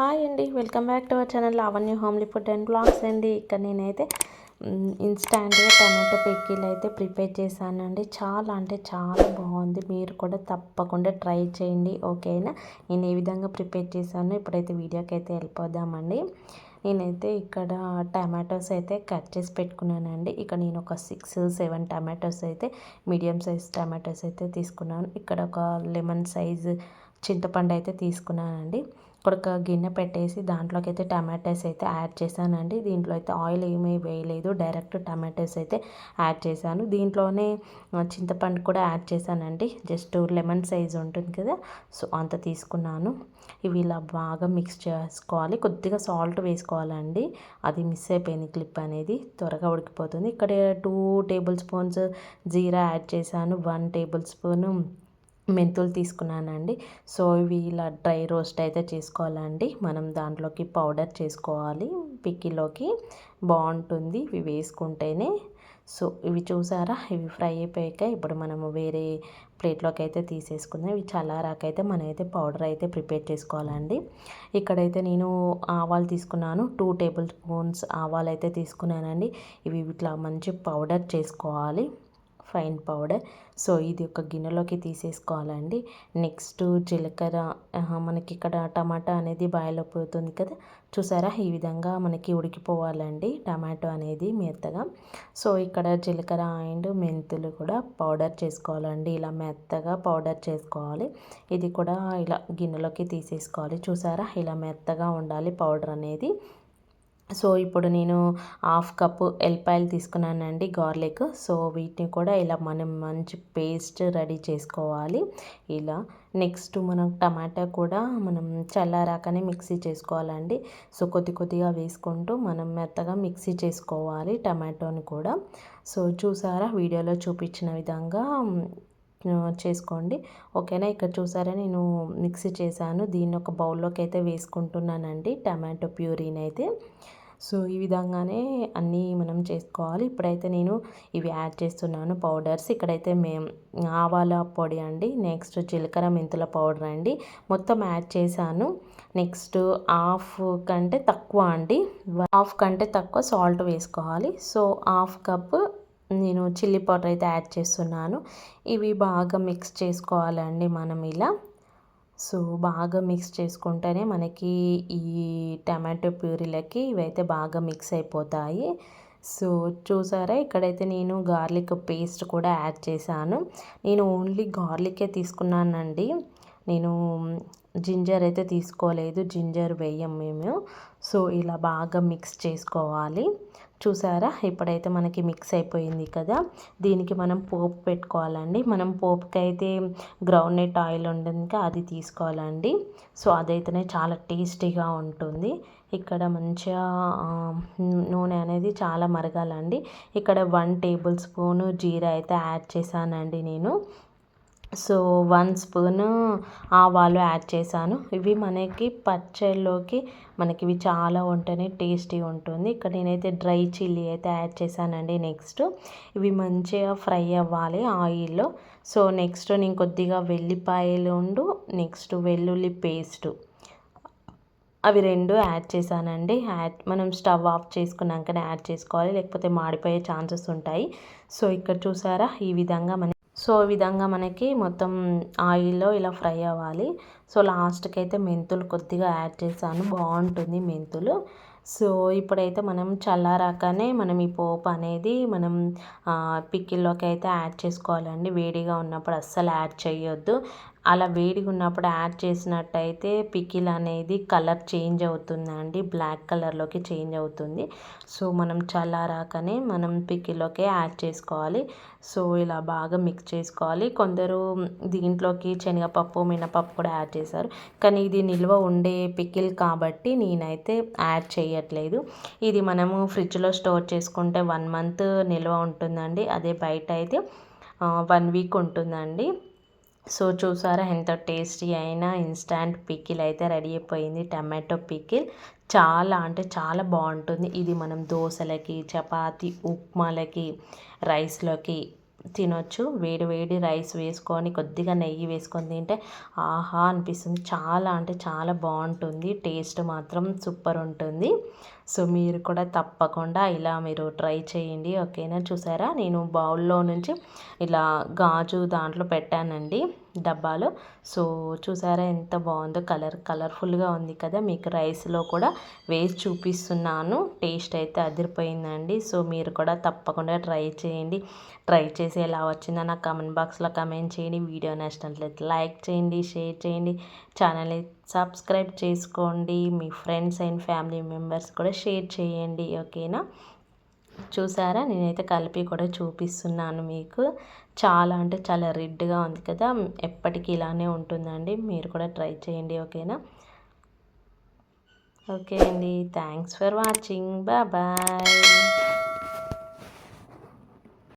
Hi అండి. Welcome back to our channel అవన్నీ homely food and blogs అండి. ఇక్కడ నేనైతే ఇన్స్టాంట్గా టమాటో పిక్కీలు అయితే ప్రిపేర్ చేశానండి. చాలా అంటే చాలా బాగుంది. మీరు కూడా తప్పకుండా ట్రై చేయండి. ఓకేనా? నేను ఏ విధంగా ప్రిపేర్ చేశాను ఇప్పుడైతే వీడియోకి అయితే వెళ్ళిపోదామండి. నేనైతే ఇక్కడ టమాటోస్ అయితే కట్ చేసి పెట్టుకున్నానండి. ఇక్కడ నేను ఒక సిక్స్ సెవెన్ టమాటోస్ అయితే మీడియం సైజ్ టమాటోస్ అయితే తీసుకున్నాను. ఇక్కడ ఒక లెమన్ సైజ్ చింతపండు అయితే తీసుకున్నానండి. ఇక్కడ ఒక గిన్నె పెట్టేసి దాంట్లోకి అయితే టమాటాస్ అయితే యాడ్ చేశానండి. దీంట్లో అయితే ఆయిల్ ఏమీ వేయలేదు. డైరెక్ట్ టమాటాస్ అయితే యాడ్ చేశాను. దీంట్లోనే చింతపండు కూడా యాడ్ చేశానండి. జస్ట్ లెమన్ సైజ్ ఉంటుంది కదా సో అంత తీసుకున్నాను. ఇవి ఇలా బాగా మిక్స్ చేసుకోవాలి. కొద్దిగా సాల్ట్ వేసుకోవాలండి. అది మిస్ అయిపోయింది క్లిప్ అనేది. త్వరగా ఉడికిపోతుంది. ఇక్కడ టూ టేబుల్ స్పూన్స్ జీరా యాడ్ చేశాను. వన్ టేబుల్ స్పూను మెంతులు తీసుకున్నానండి. సో ఇవి ఇలా డ్రై రోస్ట్ అయితే చేసుకోవాలండి. మనం దాంట్లోకి పౌడర్ చేసుకోవాలి. పిక్కిలోకి బాగుంటుంది. ఇవి వేసుకుంటేనే. సో ఇవి చూసారా? ఇవి ఫ్రై అయిపోయాక ఇప్పుడు మనము వేరే ప్లేట్లోకి అయితే తీసేసుకుందాం. ఇవి చల్లారాకైతే మనమైతే పౌడర్ అయితే ప్రిపేర్ చేసుకోవాలండి. ఇక్కడైతే నేను ఆవాలు తీసుకున్నాను. టూ టేబుల్ స్పూన్స్ ఆవాలు అయితే తీసుకున్నానండి. ఇవి ఇట్లా మంచి పౌడర్ చేసుకోవాలి. Fine powder. సో ఇది ఒక గిన్నెలోకి తీసేసుకోవాలండి. నెక్స్ట్ జీలకర్ర మనకి ఇక్కడ టమాటా అనేది బాయిల్ అయిపోతుంది కదా. చూసారా? ఈ విధంగా మనకి ఉడికిపోవాలండి టమాటో అనేది మెత్తగా. సో ఇక్కడ జీలకర్ర అండ్ మెంతులు కూడా పౌడర్ చేసుకోవాలండి. ఇలా మెత్తగా పౌడర్ చేసుకోవాలి. ఇది కూడా ఇలా గిన్నెలోకి తీసేసుకోవాలి. చూసారా? ఇలా మెత్తగా ఉండాలి పౌడర్ అనేది. సో ఇప్పుడు నేను హాఫ్ కప్పు ఎల్లిపాయలు తీసుకున్నానండి గార్లిక్. సో వీటిని కూడా ఇలా మనం మంచి పేస్ట్ రెడీ చేసుకోవాలి. ఇలా నెక్స్ట్ మనం టమాటా కూడా మనం చల్లారాకనే మిక్సీ చేసుకోవాలండి. సో కొద్ది కొద్దిగా వేసుకుంటూ మనం మెత్తగా మిక్సీ చేసుకోవాలి టమాటోని కూడా. సో చూసారా వీడియోలో చూపించిన విధంగా చేసుకోండి. ఓకేనా? ఇక్కడ చూసారా నేను మిక్సీ చేశాను. దీన్ని ఒక బౌల్లోకి అయితే వేసుకుంటున్నానండి టమాటో ప్యూరీని అయితే. సో ఈ విధంగానే అన్నీ మనం చేసుకోవాలి. ఇప్పుడైతే నేను ఇవి యాడ్ చేస్తున్నాను పౌడర్స్. ఇక్కడైతే మేము ఆవాల పొడి అండి నెక్స్ట్ జీలకర్ర మెంతుల పౌడర్ అండి. మొత్తం యాడ్ చేశాను. నెక్స్ట్ హాఫ్ కంటే తక్కువ అండి. హాఫ్ కంటే తక్కువ సాల్ట్ వేసుకోవాలి. సో హాఫ్ కప్ నేను చిల్లీ పౌడర్ అయితే యాడ్ చేస్తున్నాను. ఇవి బాగా మిక్స్ చేసుకోవాలండి మనం ఇలా. సో బాగా మిక్స్ చేసుకుంటేనే మనకి ఈ టమాటో ప్యూరీలకి ఇవైతే బాగా మిక్స్ అయిపోతాయి. సో చూసారా? ఇక్కడైతే నేను గార్లిక్ పేస్ట్ కూడా యాడ్ చేశాను. నేను ఓన్లీ గార్లికే తీసుకున్నానండి. నేను జింజర్ అయితే తీసుకోలేదు జింజర్ వేయం మేము. సో ఇలా బాగా మిక్స్ చేసుకోవాలి. చూసారా? ఇప్పుడైతే మనకి మిక్స్ అయిపోయింది కదా? దీనికి మనం పోపు పెట్టుకోవాలండి. మనం పోపుకి అయితే గ్రౌండ్నట్ ఆయిల్ ఉంటుంది అది తీసుకోవాలండి. సో అదైతేనే చాలా టేస్టీగా ఉంటుంది. ఇక్కడ మంచిగా నూనె అనేది చాలా మరగాలండి. ఇక్కడ వన్ టేబుల్ స్పూను జీరా అయితే యాడ్ చేశానండి నేను. సో వన్ స్పూన్ ఆవాలు యాడ్ చేశాను. ఇవి మనకి పచ్చళ్ళలోకి మనకి ఇవి చాలా ఉంటేనే టేస్టీ ఉంటుంది. ఇక్కడ నేనైతే డ్రై చిల్లీ అయితే యాడ్ చేశానండి నెక్స్ట్. ఇవి మంచిగా ఫ్రై అవ్వాలి ఆయిల్లో. సో నెక్స్ట్ నేను కొద్దిగా వెల్లిపాయలు ఉండు నెక్స్ట్ వెల్లుల్లి పేస్ట్. అవి రెండు యాడ్ చేశానండి. యాడ్ మనం స్టవ్ ఆఫ్ చేసుకున్నాకనే యాడ్ చేసుకోవాలి. లేకపోతే మాడిపోయే ఛాన్సెస్ ఉంటాయి. సో ఇక్కడ చూసారా? ఈ విధంగా మన సో ఈ విధంగా మనకి మొత్తం ఆయిల్లో ఇలా ఫ్రై అవ్వాలి. సో లాస్ట్కి అయితే మెంతులు కొద్దిగా యాడ్ చేశాను. బాగుంటుంది మెంతులు. సో ఇప్పుడైతే మనం చల్లారాకనే మనం ఈ పోపు అనేది మనం పిక్కిల్లోకి అయితే యాడ్ చేసుకోవాలండి. వేడిగా ఉన్నప్పుడు అస్సలు యాడ్ చేయొద్దు. అలా వేడిగా ఉన్నప్పుడు యాడ్ చేసినట్టయితే పికిల్ అనేది కలర్ చేంజ్ అవుతుందండి. బ్లాక్ కలర్లోకి చేంజ్ అవుతుంది. సో మనం చల్లారాకనే మనం పికిల్లోకి యాడ్ చేసుకోవాలి. సో ఇలా బాగా మిక్స్ చేసుకోవాలి. కొందరు దీంట్లోకి శనగపప్పు మినపప్పు కూడా యాడ్ చేశారు కానీ ఇది నిల్వ ఉండే పికిల్ కాబట్టి నేనైతే యాడ్ చేయట్లేదు. ఇది మనము ఫ్రిడ్జ్లో స్టోర్ చేసుకుంటే వన్ మంత్ నిల్వ ఉంటుందండి. అదే బయట అయితే వన్ వీక్ ఉంటుందండి. సో చూసారా ఎంత టేస్టీ అయినా ఇన్స్టాంట్ పికిల్ అయితే రెడీ అయిపోయింది. టమాటో పికిల్ చాలా అంటే చాలా బాగుంటుంది. ఇది మనం దోశలకి చపాతి ఉప్మాలకి రైస్లోకి తినొచ్చు. వేడి వేడి రైస్ వేసుకొని కొద్దిగా నెయ్యి వేసుకొని తింటే ఆహా అనిపిస్తుంది. చాలా అంటే చాలా బాగుంటుంది. టేస్ట్ మాత్రం సూపర్ ఉంటుంది. సో మీరు కూడా తప్పకుండా ఇలా మీరు ట్రై చేయండి ఓకేనా? చూసారా? నేను బౌల్లో నుంచి ఇలా గాజు దాంట్లో పెట్టానండి డబ్బాలో. సో చూసారా ఎంత బాగుందో కలర్ కలర్ఫుల్గా ఉంది కదా? మీకు రైస్లో కూడా వేసి చూపిస్తున్నాను. టేస్ట్ అయితే అదిరిపోయిందండి. సో మీరు కూడా తప్పకుండా ట్రై చేయండి. ట్రై చేసి ఎలా వచ్చిందో నాకు కమెంట్ బాక్స్లో కమెంట్ చేయండి. వీడియో నచ్చినట్లయితే లైక్ చేయండి షేర్ చేయండి. ఛానల్ని సబ్స్క్రైబ్ చేసుకోండి. మీ ఫ్రెండ్స్ అండ్ ఫ్యామిలీ మెంబర్స్ కూడా షేర్ చేయండి. ఓకేనా? చూసారా? నేనైతే కలిపి కూడా చూపిస్తున్నాను మీకు. చాలా అంటే చాలా రెడ్గా ఉంది కదా? ఎప్పటికీ ఇలానే ఉంటుందండి. మీరు కూడా ట్రై చేయండి. ఓకేనా? ఓకే అండి. Thanks for watching. బాయ్